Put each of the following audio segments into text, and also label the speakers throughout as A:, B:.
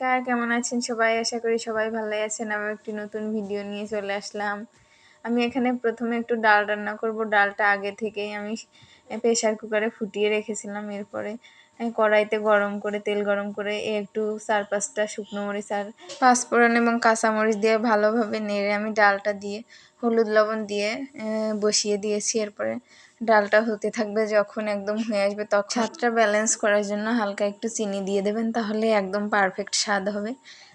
A: নমস্কার, কেমন আছেন সবাই? আশা করি সবাই ভালো আছেন। আমি একটি নতুন ভিডিও নিয়ে চলে আসলাম। আমি এখানে প্রথমে একটু ডাল রান্না করব। ডালটা আগে থেকেই আমি প্রেশার কুকারে ফুটিয়ে রেখেছিলাম এরপরে কড়াইতে গরম করে, তেল গরম করে একটু চার পাঁচটা শুকনো মরিচ আর পাঁচফোড়ন এবং কাঁচামরিচ দিয়ে ভালোভাবে নেড়ে আমি ডালটা দিয়ে, হলুদ লবণ দিয়ে বসিয়ে দিয়েছি। এরপরে ডালটা হতে থাকবে যখন একদম হয়ে আসবে তখন। স্বাদটা ব্যালেন্স করার জন্য হালকা একটু চিনি দিয়ে দেবেন, তাহলে একদম পারফেক্ট স্বাদ হবে।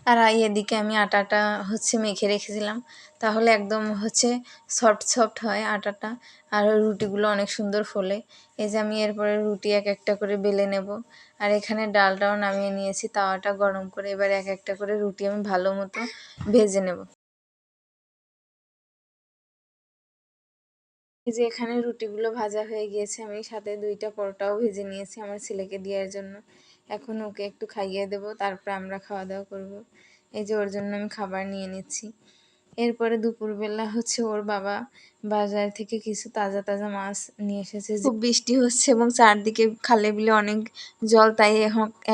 A: আর এদিকে আমি আটাটা হচ্ছে মেখে রেখেছিলাম, তাহলে একদম হচ্ছে সফট সফট হয় আটাটা। আর রুটিগুলো অনেক সুন্দর ফোলে। এই যে আমি এরপরে রুটি এক একটা করে বেলে নেব। আর এখানে ডালটাও নামিয়ে নিয়েছি, তাওয়াটা গরম করে এবার এক একটা করে রুটি আমি ভালো মতো ভেজে নেব। এই যে এখানে রুটিগুলো ভাজা হয়ে গিয়েছে, আমি সাথে দুইটা পরোটাও ভেজে নিয়েছি আমার ছেলেকে দেওয়ার জন্য। এখন ওকে একটু খাইয়ে দেবো, তারপর আমরা খাওয়া দাওয়া করব। এই যে ওর জন্য আমি খাবার নিয়ে নিচ্ছি। এরপরে দুপুরবেলা হচ্ছে ওর বাবা বাজার থেকে কিছু তাজা তাজা মাছ নিয়ে এসেছে। খুব বৃষ্টি হচ্ছে এবং চারদিকে খালে বিলে অনেক জল, তাই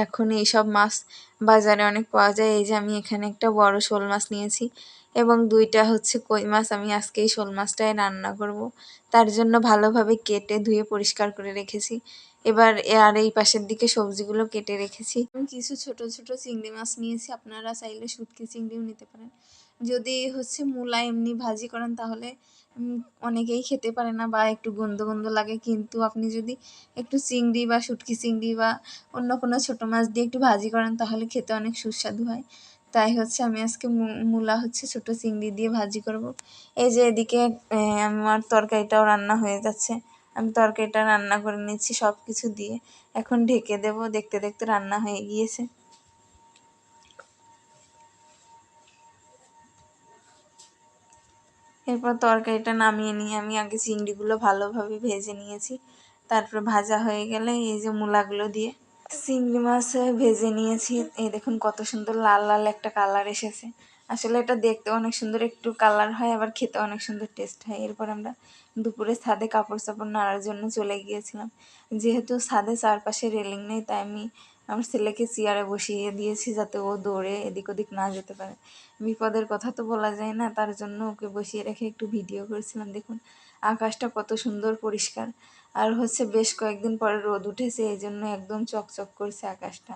A: এখন এইসব মাছ বাজারে অনেক পাওয়া যায়। এই যে আমি এখানে একটা বড় শোল মাছ নিয়েছি এবং দুইটা হচ্ছে কই মাছ। আমি আজকে এই শোল মাছটাই রান্না করব। তার জন্য ভালোভাবে কেটে ধুয়ে পরিষ্কার করে রেখেছি। এবার আর এই পাশের দিকে সবজিগুলো কেটে রেখেছি। কিছু ছোট ছোট চিংড়ি মাছ নিয়েছি। আপনারা চাইলে শুটকি চিংড়িও নিতে পারেন। যদি হচ্ছে মূলা এমনি ভাজি করেন তাহলে অনেকেই খেতে পারে না বা একটু গন্ধ গন্ধ লাগে। কিন্তু আপনি যদি একটু চিংড়ি বা শুটকি চিংড়ি বা অন্য কোনো ছোটো মাছ দিয়ে একটু ভাজি করেন তাহলে খেতে অনেক সুস্বাদু হয়। তাই হচ্ছে আমি আজকে মূলা হচ্ছে ছোট চিংড়ি দিয়ে ভাজি করব। এই যে এদিকে আমার তরকারিটাও রান্না হয়ে যাচ্ছে। আমি তরকারিটা রান্না করে নিচ্ছি সব কিছু দিয়ে। এখন ঢেকে দেব, দেখতে দেখতে রান্না হয়ে গিয়েছে। এরপর তরকারিটা নামিয়ে নিয়ে আমি আগে চিংড়িগুলো ভালোভাবে ভেজে নিয়েছি। তারপর ভাজা হয়ে গেলে এই যে মূলাগুলো দিয়ে চিংড়ি মাছ ভেজে নিয়েছি। এই দেখুন কত সুন্দর লাল লাল একটা কালার এসেছে। আসলে এটা দেখতে অনেক সুন্দর, একটু কালার হয়, আবার খেতে অনেক সুন্দর টেস্ট হয়। এরপর আমরা দুপুরে ছাদে কাপড় চাপড় নাড়ার জন্য চলে গিয়েছিলাম। যেহেতু ছাদে চারপাশে রেলিং নেই, তাই আমি আমার ছেলেকে চেয়ারে বসিয়ে দিয়েছি যাতে ও দৌড়ে এদিক ওদিক না যেতে পারে। বিপদের কথা তো বলা যায় না, তার জন্য ওকে বসিয়ে রেখে একটু ভিডিও করেছিলাম। দেখুন, আকাশটা কত সুন্দর পরিষ্কার। আর হচ্ছে বেশ কয়েকদিন পরে রোদ উঠেছে এই জন্য একদম চকচক করছে আকাশটা।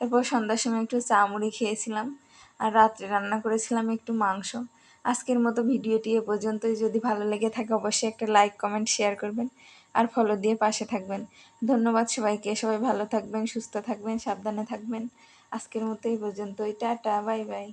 A: এরপর সন্ধ্যার সময় একটু চা মুড়ি খেয়েছিলাম আর রাত্রে রান্না করেছিলাম একটু মাংস। আজকের মতো ভিডিওটি এ পর্যন্তই। যদি ভালো লেগে থাকে, অবশ্যই একটা লাইক কমেন্ট শেয়ার করবেন। আর ফলো দিয়ে পাশে থাকবেন। ধন্যবাদ সবাইকে। সবাই ভালো থাকবেন, সুস্থ থাকবেন, সাবধানে থাকবেন। আজকের মতো এই পর্যন্তই। Tata, bye bye.